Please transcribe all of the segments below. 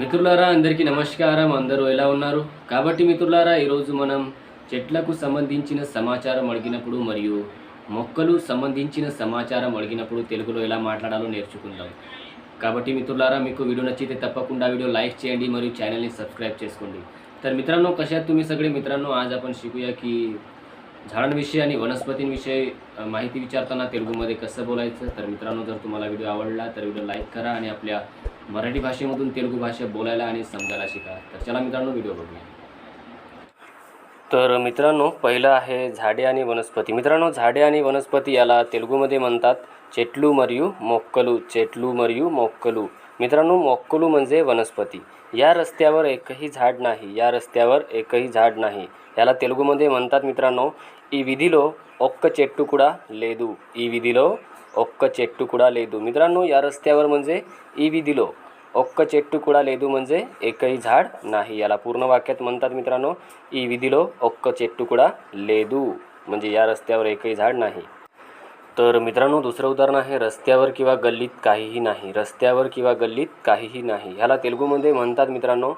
మిత్రులారా అందరికీ నమస్కారం. అందరూ ఎలా ఉన్నారు? కాబట్టి మిత్రులారా ఈరోజు మనం చెట్లకు సంబంధించిన సమాచారం అడిగినప్పుడు మరియు మొక్కలు సంబంధించిన సమాచారం అడిగినప్పుడు తెలుగులో ఎలా మాట్లాడాలో నేర్చుకుందాం. కాబట్టి మిత్రులారా మీకు వీడియో నచ్చితే తప్పకుండా వీడియో లైక్ చేయండి మరియు ఛానల్ని सबस्क्राईब చేసుకోండి. तर मित्रांनो कशा तुम्ही सगळे? मित्रांनो आज आपण शिकूया की झाडांविषयी आणि वनस्पतींविषयी माहिती विचारताना तेलुगूमध्ये कसं बोलायचं? तर मित्रांनो जर तुम्हाला व्हिडिओ आवडला तर व्हिडिओ लाईक करा आणि आपल्या मराठी भाषेमधून तेलुगू भाषा बोलायला आणि समजायला शिका तर चला मित्रांनो व्हिडिओ बघूया तर मित्रांनो पहिलं आहे झाडे आणि वनस्पती मित्रांनो झाडे आणि वनस्पती याला तेलुगूमध्ये म्हणतात చెట్లు మరియు మొక్కలు చెట్లు మరియు మొక్కలు मित्रांनो మొక్కలు म्हणजे वनस्पती या रस्त्यावर एकही झाड नाही या रस्त्यावर एकही झाड नाही याला तेलुगूमध्ये म्हणतात मित्रांनो ఈ విధిలో ఒక్క చెట్టు కూడా లేదు ఈ విధిలో ఒక్క చెట్టు కూడా లేదు मित्रांनो या रस्त्यावर म्हणजे ఈ విధిలో ఒక్క చెట్టు కూడా లేదు म्हणजे एकही झाड नाही याला पूर्ण वाक्यात म्हणतात मित्रांनो ఈ విధిలో ఒక్క చెట్టు కూడా లేదు म्हणजे या रस्त्यावर एकही झाड नाही तर मित्रांनो दुसरं उदाहरण आहे रस्त्यावर किंवा गल्लीत काहीही नाही रस्त्यावर किंवा गल्लीत काहीही नाही ह्याला तेलुगूमध्ये म्हणतात मित्रांनो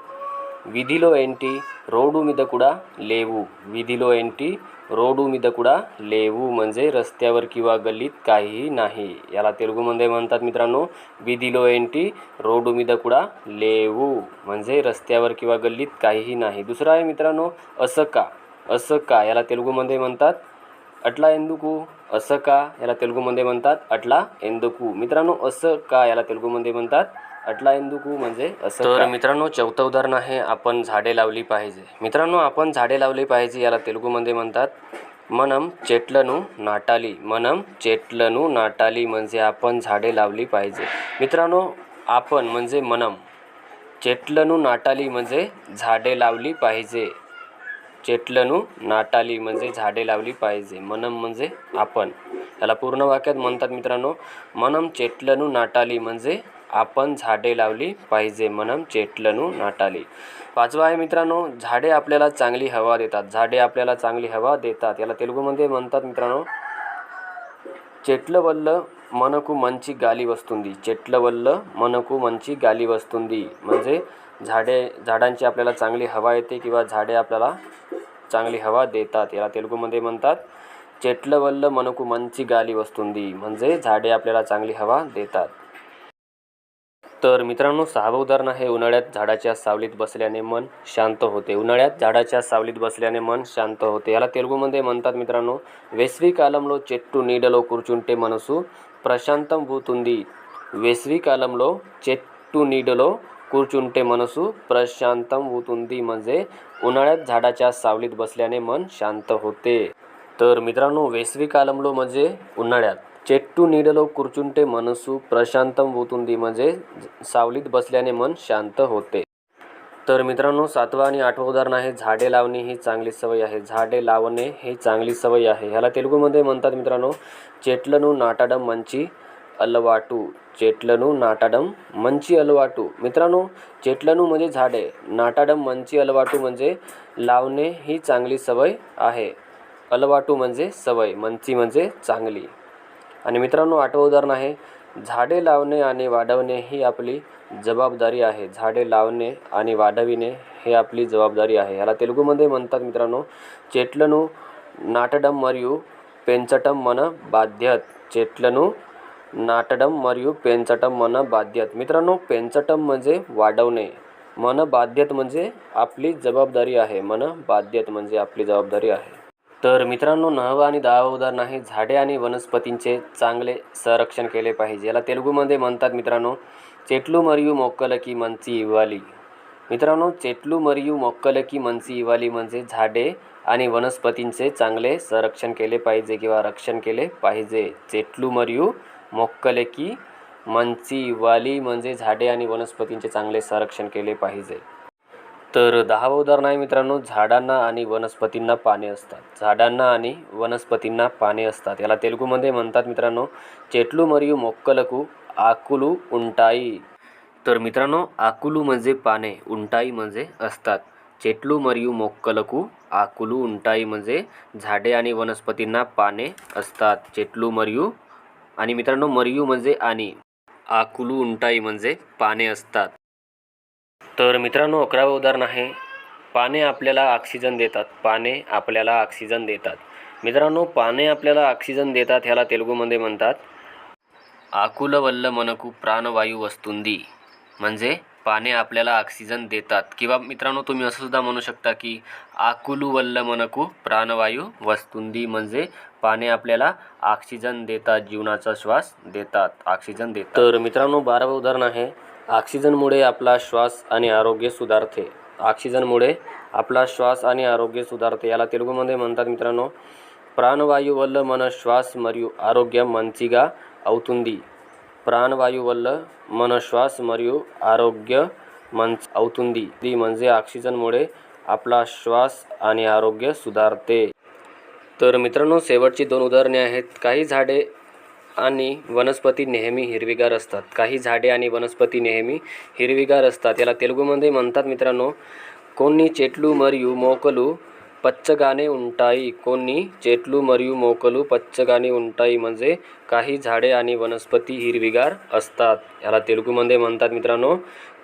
విధిలో ఏంటి రోడ్డు మీద కూడా లేవు విధిలో ఏంటి रोडू మీద కూడా లేవు म्हणजे रस्त्यावर किंवा गल्लीत काहीही नाही याला तेलुगूमध्ये म्हणतात मित्रांनो विधीलो ఏంటి रोडू మీద కూడా లేవు म्हणजे रस्त्यावर किंवा गल्लीत काहीही नाही दुसरं आहे मित्रांनो असं का असं का याला तेलुगूमध्ये म्हणतात अटला एंदुकू असं का याला तेलुगूमध्ये म्हणतात? अटला एंदुकू. मित्रांनो असं का याला तेलुगूमध्ये म्हणतात? अटला एंदुकू म्हणजे असं तर मित्रांनो चौथं उदाहरण आहे आपण झाडे लावली पाहिजे. मित्रांनो आपण झाडे लावली पाहिजे याला तेलुगूमध्ये म्हणतात. मनम चेटलनू नाटाली. मनम चेटलनू नाटाली म्हणजे आपण झाडे लावली पाहिजे. मित्रांनो आपण म्हणजे मनम. चेटलनू नाटाली म्हणजे झाडे लावली पाहिजे. चेटलणू नाटाली म्हणजे झाडे लावली पाहिजे. मनम म्हणजे आपण. याला पूर्ण वाक्यात म्हणतात मित्रांनो मनम चेटलणू नाटाली म्हणजे आपण झाडे लावली पाहिजे. मनम चेटलणू नाटाली. पाचवा आहे मित्रांनो झाडे आपल्याला चांगली हवा देतात. झाडे आपल्याला चांगली हवा देतात. याला तेलुगूमध्ये म्हणतात मित्रांनो चेटलं మనకు మంచి గాలి వస్తుంది చెట్ల వల్ల మనకు మంచి గాలి వస్తుంది म्हणजे झाडे झाडांची आपल्याला चांगली हवा येते किंवा झाडे आपल्याला चांगली हवा देतात याला तेलुगूमध्ये म्हणतात చెట్ల వల్ల మనకు మంచి గాలి వస్తుంది म्हणजे झाडे आपल्याला चांगली हवा देतात तर मित्रांनो सहावं उदाहरण आहे उन्हाळ्यात झाडाच्या सावलीत बसल्याने मन शांत होते उन्हाळ्यात झाडाच्या सावलीत बसल्याने मन शांत होते याला तेलुगूमध्ये म्हणतात मित्रांनो వేసవి కాలంలో చెట్టు నీడలో కూర్చుంటే మనసు ప్రశాంతం అవుతుంది వేసవి కాలంలో చెట్టు నీడలో కూర్చుంటే మనసు ప్రశాంతం అవుతుంది म्हणजे उन्हाळ्यात झाडाच्या सावलीत बसल्याने मन शांत होते तर मित्रांनो వేసవి కాలంలో म्हणजे उन्हाळ्यात చెట్టు నీడలో కూర్చుంటే మనసు ప్రశాంతం होతుంది म्हणजे सावलीत बसल्याने मन शांत होते. तर मित्रांनो सातवा आणि आठवं उदाहरण आहे झाडे लावणे ही चांगली सवय आहे. झाडे लावणे ही चांगली सवय आहे. ह्याला तेलुगूमध्ये म्हणतात मित्रांनो चेटलनू नाटाडम मंची अलवाटू. चेटलनू नाटाडम मंची अलवाटू. मित्रांनो चेटलनू म्हणजे झाडे नाटाडम मंची अलवाटू म्हणजे लावणे ही चांगली सवय आहे. अलवाटू म्हणजे सवय मंची म्हणजे चांगली. आणि मित्रांनो आठवं उदाहरण आहे झाडे लावणे आणि वाढवणे ही आपली जबाबदारी आहे झाडे लावणे आणि वाढविणे हे आपली जबाबदारी आहे याला तेलुगूमध्ये म्हणतात मित्रांनो చెట్లను నాటడం మరియు పెంచటం మన బాధ్యత చెట్లను నాటడం మరియు పెంచటం మన బాధ్యత मित्रांनो పెంచటం म्हणजे वाढवणे मन बाध्यत म्हणजे आपली जबाबदारी आहे मन बाध्यत म्हणजे आपली जबाबदारी आहे तर मित्रांनो नववं आणि दहावं उदाहरण आहे झाडे आणि वनस्पतींचे चांगले संरक्षण केले पाहिजे याला तेलुगूमध्ये म्हणतात मित्रांनो చెట్లు మరియు మొక్కలకి మంచి ఇవ్వాలి मित्रांनो చెట్లు మరియు మొక్కలకి మంచి ఇవ్వాలి म्हणजे झाडे आणि वनस्पतींचे चांगले संरक्षण केले पाहिजे किंवा रक्षण केले पाहिजे చెట్లు మరియు మొక్కలకి మంచి ఇవ్వాలి म्हणजे झाडे आणि वनस्पतींचे चांगले संरक्षण केले पाहिजे तर दहावं उदाहरण आहे मित्रांनो झाडांना आणि वनस्पतींना पाने असतात. झाडांना आणि वनस्पतींना पाने असतात. याला तेलुगूमध्ये म्हणतात मित्रांनो चेटलू मरियू मोक्कलकू आकुलू उंटाई. तर मित्रांनो आकुलू म्हणजे पाने उंटाई म्हणजे असतात. चेटलू मरियू मोक्कलकू आकुलू उंटाई म्हणजे झाडे आणि वनस्पतींना पाने असतात. चेटलू मरियू आणि मित्रांनो मरियू म्हणजे आणि आकुलू उंटाई म्हणजे पाने असतात. तर मित्रांनो अकरावं उदाहरण आहे. पाने आपल्याला ऑक्सिजन देतात. पाने आपल्याला ऑक्सिजन देतात. मित्रांनो पाने आपल्याला ऑक्सिजन देतात ह्याला तेलुगूमध्ये म्हणतात आकुल वल्ल मनकू प्राणवायू वस्तुंदी. म्हणजे पाने आपल्याला ऑक्सिजन देतात. किंवा मित्रांनो तुम्ही असं सुद्धा म्हणू शकता की आकुलू वल्ल मनकू प्राणवायू वस्तुंदी. म्हणजे पाने आपल्याला ऑक्सिजन देतात जीवनाचा श्वास देतात ऑक्सिजन देतात. तर मित्रांनो बारावं उदाहरण आहे. ऑक्सिजनमुळे आपला श्वास आणि आरोग्य सुधारते. ऑक्सिजनमुळे आपला श्वास आणि आरोग्य सुधारते. याला तेलुगूमध्ये म्हणतात मित्रांनो प्राणवायू वल्ल मन श्वास మరియు आरोग्य మంచిగా अवतुंदी प्राणवायू वल्ल मन श्वास మరియు आरोग्य మంచి अवतुंदी ती म्हणजे ऑक्सिजनमुळे आपला श्वास आणि आरोग्य सुधारते. तर मित्रांनो शेवटची दोन उदाहरणे आहेत. काही झाडे आणि वनस्पती नेहमी हिरवीगार असतात. काही झाडे आणि वनस्पती नेहमी हिरवीगार असतात. याला तेलुगूमध्ये म्हणतात मित्रांनो. कोणी चेटलू मरियू मोकलू పచ్చగానే ఉంటాయి కొన్ని చెట్లు మరియు మోకలు పచ్చగానే ఉంటాయి म्हणजे काही झाडे आणि वनस्पती हिरवीगार असतात याला तेलुगूमध्ये म्हणतात मित्रांनो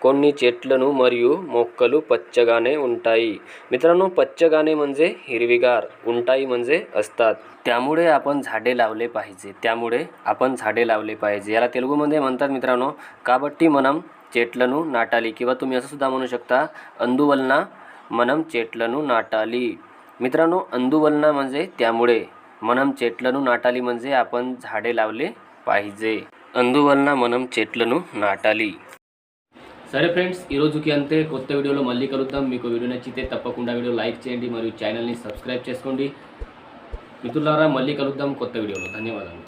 కొన్ని చెట్లను మరియు మొక్కలు పచ్చగానే ఉంటాయి मित्रांनो पच्चगाने म्हणजे हिरवीगार उंटाई म्हणजे असतात त्यामुळे आपण झाडे लावले पाहिजे त्यामुळे आपण झाडे लावले पाहिजे याला तेलुगूमध्ये म्हणतात मित्रांनो కాబట్టి మనం చెట్లను నాటాలి किंवा तुम्ही असं सुद्धा म्हणू शकता అందువలన మనం చెట్లను నాటాలి मित्रांनो అందువలన म्हणजे त्यामुळे మనం చెట్లను నాటాలి म्हणजे आपण झाडे लावले पाहिजे అందువలన మనం చెట్లను నాటాలి సరే ఫ్రెండ్స్ ఈ రోజుకి అంతే కొత్త వీడియోలో మళ్ళీ కలుద్దాం మీకు వీడియో నచ్చితే తప్పకుండా వీడియో లైక్ చేయండి మరియు ఛానల్ని సబ్స్క్రైబ్ చేసుకోండి మిత్రులారా మళ్ళీ కలుద్దాం కొత్త వీడియోలో ధన్యవాదాలు